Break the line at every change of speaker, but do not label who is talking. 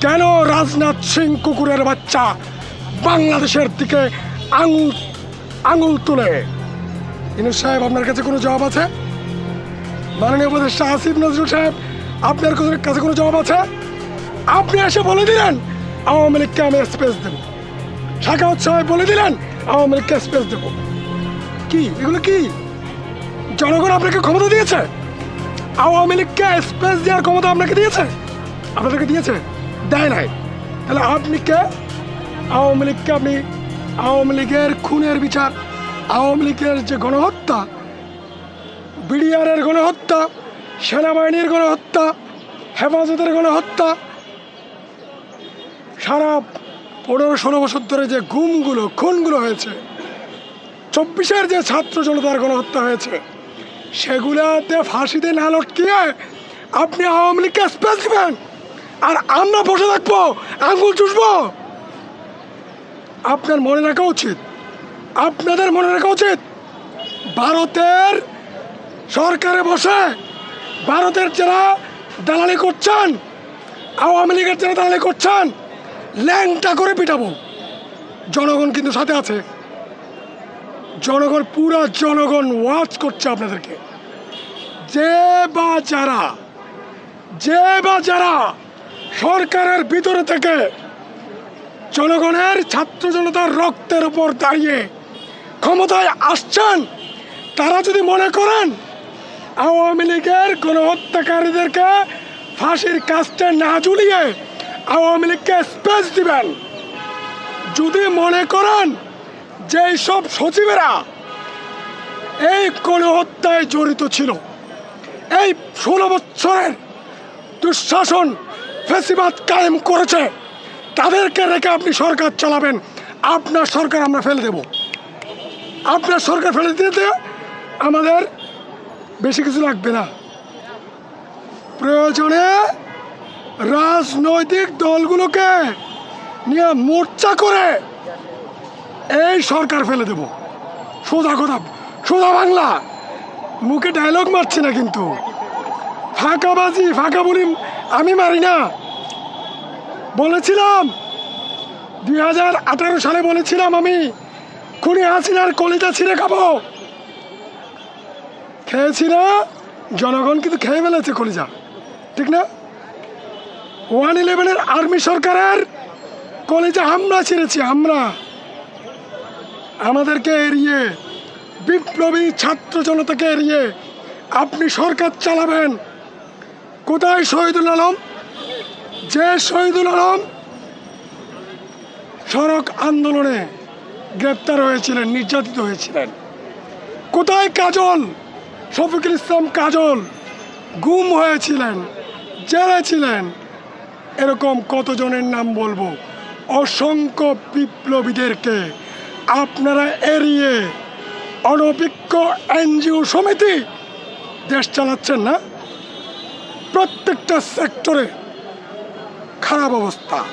কেন রাজনাথ সিং কুকুরের বাচ্চা বাংলাদেশের দিকে আঙুল আঙুল তুলে? ইনু সাহেব, আপনার কাছে কোনো জবাব আছে? মাননীয় উপদেষ্টা আসিফ নজরুল সাহেব, আপনার কাছে- কোনো জবাব আছে? আপনি এসে বলে দিলেন, আওয়ামী লীগকে আমি স্পেস দেব। শাখাউত সাহেব বলে দিলেন, আওয়ামী লীগকে স্পেস দেব। কি? এগুলো কি? জনগণ আপনাকে ক্ষমতা দিয়েছে? আওয়ামী লীগকে স্পেস দেওয়ার ক্ষমতা আপনাকে দিয়েছে? আপনাদেরকে দিয়েছে? দেয় নাই। তাহলে আপনি কে আওয়ামী লীগকে আপনি আওয়ামী লীগের খুনের বিচার, আওয়ামী লীগের যে গণহত্যা, বিডিআরের গণহত্যা, সেনাবাহিনীর গণহত্যা, হেফাজতের গণহত্যা, সারা পনেরো ষোলো বছর ধরে যে গুমগুলো, খুনগুলো হয়েছে, চব্বিশের যে ছাত্র জনতার গণহত্যা হয়েছে, সেগুলোতে ফাঁসিতে না লটকিয়ে আপনি আওয়ামী লীগকে স্পেস দেবেন আর আমরা বসে থাকব, আঙ্গুল চুষবো। আপনার মনে রাখা উচিত। আপনাদের মনে রাখা উচিত। ভারতের সরকারে বসে ভারতের যারা দালালি করছেন, আওয়ামী লীগের যারা দালালি করছেন, ল্যাংটা করে পিটাবো। জনগণ কিন্তু সাথে আছে। জনগণ, পুরা জনগণ ওয়াচ করছে আপনাদেরকে। যে বা যারা, যে বা যারা সরকারের ভিতরে থেকে জনগণের ছাত্র জনতার রক্তের উপর দাঁড়িয়ে ক্ষমতায় আসছেন, তারা যদি মনে করেন আওয়ামী লীগের গণহত্যাকারীদেরকে ফাঁসির কাজটা না ঝুলিয়ে আওয়ামী লীগকে স্পেস দিবেন, যদি মনে করেন যে সব সচিবেরা এই গণহত্যায় জড়িত ছিল, এই ষোলো বছরের দুঃশাসন ফেসিবাদ কায়েম করেছে। তাদেরকে রেখে আপনি সরকার চালাবেন। আপনার সরকার আমরা ফেলে দেব। আপনার সরকার ফেলে দিতে আমাদের বেশি কিছু লাগবে না। প্রয়োজনে রাজনৈতিক দলগুলোকে নিয়ে মোর্চা করে এই সরকার ফেলে দেব। সোজা কথা, সোজা বাংলা। মুখে ডায়লগ মারছি না কিন্তু। ফাঁকাবাজি, ফাঁকা বলি আমি মারি না। বলেছিলাম। দুই হাজার আঠারো সালে বলেছিলাম আমি, খুনি হাসিনার কলিজা ছিঁড়ে খাব। খেয়েছি না, জনগণ কিন্তু খেয়ে ফেলেছে কলিজা, ঠিক না? ওয়ান ইলেভেনের আর্মি সরকারের কলেজে আমরা ছেড়েছি, আমরা। আমাদেরকে এড়িয়ে, বিপ্লবী ছাত্র জনতাকে এড়িয়ে আপনি সরকার চালাবেন। কোথায় শহীদুল আলম? যে শহীদুল আলম সড়ক আন্দোলনে গ্রেপ্তার হয়েছিলেন, নির্যাতিত হয়েছিলেন। কোথায় কাজল? শফিকুল ইসলাম কাজল গুম হয়েছিলেন, জেলে ছিলেন। এরকম কতজনের নাম বলব? অসংখ্য বিপ্লবীদেরকে আপনারা এড়িয়ে অনভিজ্ঞ এনজিও সমিতি দেশ চালাচ্ছেন না? প্রত্যেকটা সেক্টরে খারাপ অবস্থা।